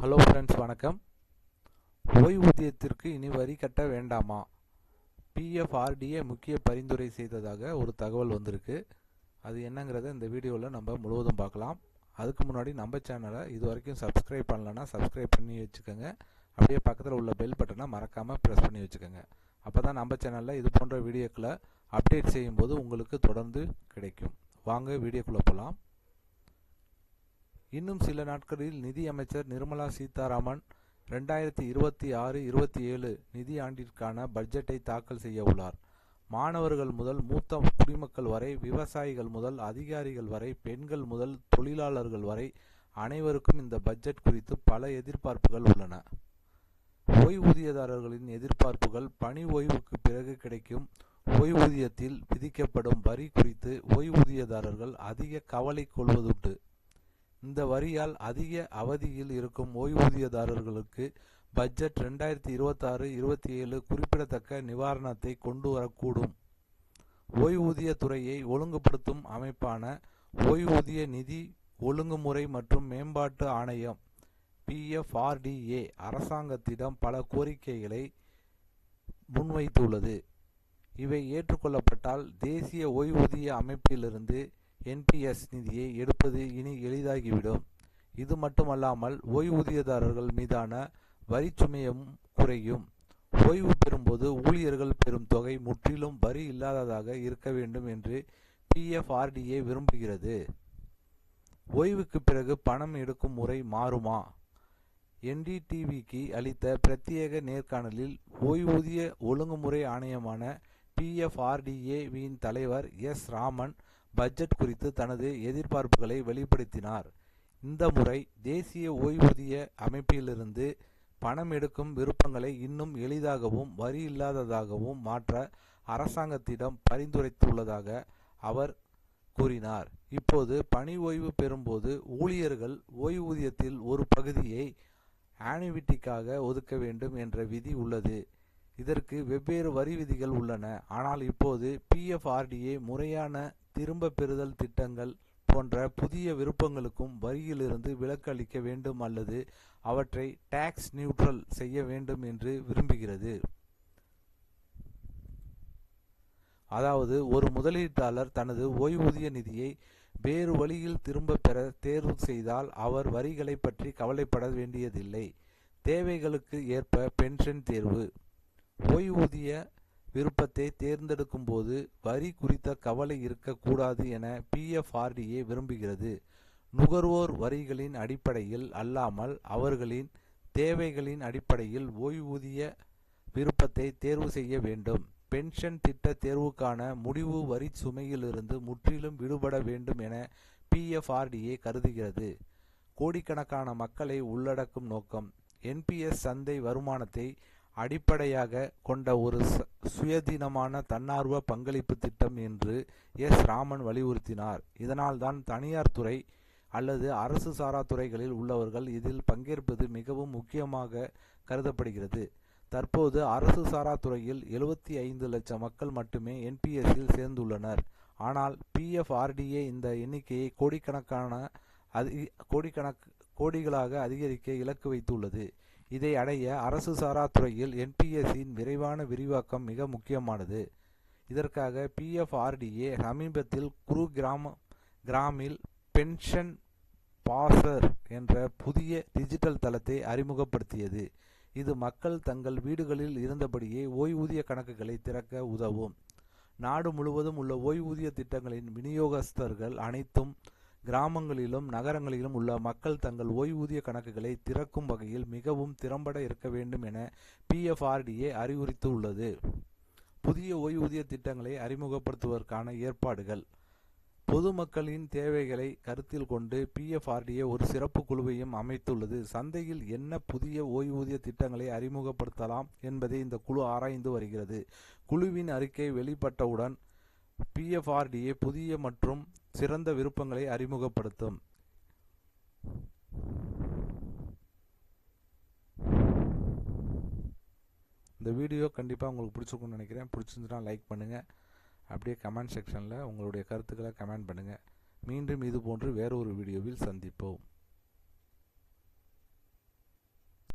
Hello friends வணக்கம். ஓய்வூதியத்திற்கு இனி வரி கட்ட வேண்டாமா? பிஎஃப்ஆர்டிஏ முக்கிய பரிந்துரை செய்ததாக ஒரு தகவல் வந்திருக்கு. அது என்னங்கிறத இந்த வீடியோவில் நம்ம முழுவதும் பார்க்கலாம். அதுக்கு முன்னாடி நம்ம சேனலை இது வரைக்கும் சப்ஸ்கிரைப் பண்ணலன்னா சப்ஸ்கிரைப் பண்ணி வச்சுக்கோங்க. அப்படியே பக்கத்தில் உள்ள பெல் பட்டனை மறக்காமல் ப்ரெஸ் பண்ணி வச்சுக்கோங்க. அப்போ தான் நம்ம சேனலில் இது போன்ற வீடியோக்களை அப்டேட் செய்யும்போது உங்களுக்கு தொடர்ந்து கிடைக்கும். வாங்க வீடியோக்குள்ளே போகலாம் இன்னும் சில நாட்களில் நிதி அமைச்சர் நிர்மலா சீதாராமன் ரெண்டாயிரத்தி இருபத்தி ஆறு இருபத்தி ஏழு நிதி ஆண்டிற்கான பட்ஜெட்டை தாக்கல் செய்ய உள்ளார். மாணவர்கள் முதல் மூத்த குடிமக்கள் வரை விவசாயிகள் முதல் அதிகாரிகள் வரை பெண்கள் முதல் தொழிலாளர்கள் வரை அனைவருக்கும் இந்த பட்ஜெட் குறித்து பல எதிர்பார்ப்புகள் உள்ளன. ஓய்வூதியதாரர்களின் எதிர்பார்ப்புகள் பணி ஓய்வுக்கு பிறகு கிடைக்கும். ஓய்வூதியத்தில் விதிக்கப்படும் வரி குறித்து ஓய்வூதியதாரர்கள் அதிக கவலை கொள்வதுண்டு. இந்த வரியால் அதிக அவதியில் இருக்கும் ஓய்வூதியதாரர்களுக்கு பட்ஜெட் ரெண்டாயிரத்தி இருபத்தாறு இருபத்தி ஏழு குறிப்பிடத்தக்க நிவாரணத்தை கொண்டு வரக்கூடும். ஓய்வூதிய துறையை ஒழுங்குபடுத்தும் அமைப்பான ஓய்வூதிய நிதி ஒழுங்குமுறை மற்றும் மேம்பாட்டு ஆணையம் பிஎஃப்ஆர்டிஏ அரசாங்கத்திடம் பல கோரிக்கைகளை முன்வைத்துள்ளது. இவை ஏற்றுக்கொள்ளப்பட்டால் தேசிய ஓய்வூதிய அமைப்பிலிருந்து என்பிஎஸ் நிதியை எடுப்பது இனி எளிதாகிவிடும். இது மட்டுமல்லாமல் ஓய்வூதியதாரர்கள் மீதான வரி சுமையும் குறையும். ஓய்வு பெறும்போது ஊழியர்கள் பெறும் தொகை முற்றிலும் வரி இல்லாததாக இருக்க வேண்டும் என்று பிஎஃப்ஆர்டிஏ விரும்புகிறது. ஓய்வுக்கு பிறகு பணம் எடுக்கும் முறை மாறுமா? என்டிடிவிக்கு அளித்த பிரத்யேக நேர்காணலில் ஓய்வூதிய ஒழுங்குமுறை ஆணையமான பிஎஃப்ஆர்டிஏவின் தலைவர் எஸ் ராமன் பட்ஜெட் குறித்து தனது எதிர்பார்ப்புகளை வெளிப்படுத்தினார். இந்த முறை தேசிய ஓய்வூதிய அமைப்பிலிருந்து பணம் எடுக்கும் விருப்பங்களை இன்னும் எளிதாகவும் வரி இல்லாததாகவும் மாற்ற அரசாங்கத்திடம் பரிந்துரைத்துள்ளதாக அவர் கூறினார். இப்போது பணி ஓய்வு பெறும்போது ஊழியர்கள் ஓய்வூதியத்தில் ஒரு பகுதியை ஆனுவிட்டிக்காக ஒதுக்க வேண்டும் என்ற விதி உள்ளது. இதற்கு வெவ்வேறு வரி விதிகள் உள்ளன. ஆனால் இப்போது பிஎஃப்ஆர்டிஏ முறையான திரும்ப பெறுதல் திட்டங்கள் போன்ற புதிய விருப்பங்களுக்கும் வரியிலிருந்து விலக்கு அளிக்க வேண்டும் அல்லது அவற்றை டாக்ஸ் நியூட்ரல் செய்ய வேண்டும் என்று விரும்புகிறது. அதாவது ஒரு முதலீட்டாளர் தனது ஓய்வூதிய நிதியை வேறு வழியில் திரும்ப பெற தேர்வு செய்தால் அவர் வரிகளை பற்றி கவலைப்பட வேண்டியதில்லை. தேவைகளுக்கு ஏற்ப பென்ஷன் தேர்வு. ஓய்வூதிய விருப்பத்தை தேர்ந்தெடுக்கும் போது வரி குறித்த கவலை இருக்கக்கூடாது என பிஎஃப்ஆர்டிஏ விரும்புகிறது. நுகர்வோர் வரிகளின் அடிப்படையில் அல்லாமல் அவர்களின் தேவைகளின் அடிப்படையில் ஓய்வூதிய விருப்பத்தை தேர்வு செய்ய வேண்டும். பென்ஷன் திட்ட தேர்வுக்கான முடிவு வரி சுமையிலிருந்து முற்றிலும் விடுபட வேண்டும் என பிஎஃப்ஆர்டிஏ கருதுகிறது. கோடிக்கணக்கான மக்களை உள்ளடக்கும் நோக்கம். என்பிஎஸ் சந்தை வருமானத்தை அடிப்படையாக கொண்ட ஒரு சுயதீனமான தன்னார்வ பங்களிப்பு திட்டம் என்று எஸ். ராமன் வலியுறுத்தினார். இதனால்தான் தனியார் துறை அல்லது அரசு சாரா துறைகளில் உள்ளவர்கள் இதில் பங்கேற்பது மிகவும் முக்கியமாக கருதப்படுகிறது. தற்போது அரசு சாரா துறையில் எழுபத்தி ஐந்து லட்சம் மக்கள் மட்டுமே என்பிஎஸ்ஸில் சேர்ந்துள்ளனர். ஆனால் பிஎஃப்ஆர்டிஏ இந்த எண்ணிக்கையை கோடிக்கணக்கான அதி கோடிக்கணக் கோடிகளாக அதிகரிக்க இலக்கு வைத்துள்ளது. இதை அடைய அரசு சாரா துறையில் என்பிஎஸ்சின் விரைவான விரிவாக்கம் மிக முக்கியமானது. இதற்காக பிஎஃப்ஆர்டிஏ சமீபத்தில் குரு கிராம கிராமில் பென்ஷன் பாசர் என்ற புதிய டிஜிட்டல் தளத்தை அறிமுகப்படுத்தியது. இது மக்கள் தங்கள் வீடுகளில் இருந்தபடியே ஓய்வூதிய கணக்குகளை திறக்க உதவும். நாடு முழுவதும் உள்ள ஓய்வூதிய திட்டங்களின் விநியோகஸ்தர்கள் அனைத்தும் கிராமங்களிலும் நகரங்களிலும் உள்ள மக்கள் தங்கள் ஓய்வூதிய கணக்குகளை திறக்கும் வகையில் மிகவும் திறம்பட இருக்க வேண்டும் என பிஎஃப்ஆர்டிஏ அறிவுறுத்தியுள்ளது புதிய ஓய்வூதிய திட்டங்களை அறிமுகப்படுத்துவதற்கான ஏற்பாடுகள். பொதுமக்களின் தேவைகளை கருத்தில் கொண்டு பிஎஃப்ஆர்டிஏ ஒரு சிறப்பு குழுவையும் அமைத்துள்ளது. சந்தையில் என்ன புதிய ஓய்வூதிய திட்டங்களை அறிமுகப்படுத்தலாம் என்பதை இந்த குழு ஆராய்ந்து வருகிறது. குழுவின் அறிக்கை வெளிப்பட்டவுடன் பிஎஃப்ஆர்டிஏ புதிய மற்றும் சிறந்த விருப்பங்களை அறிமுகப்படுத்தும். இந்த வீடியோ கண்டிப்பாக உங்களுக்கு பிடிச்சிருக்கும்னு நினைக்கிறேன். பிடிச்சிருந்துச்சுன்னா லைக் பண்ணுங்கள் அப்படியே கமெண்ட் செக்ஷனில் உங்களுடைய கருத்துக்களை கமெண்ட் பண்ணுங்கள் மீண்டும் இது போன்று வேறொரு வீடியோவில் சந்திப்போம்.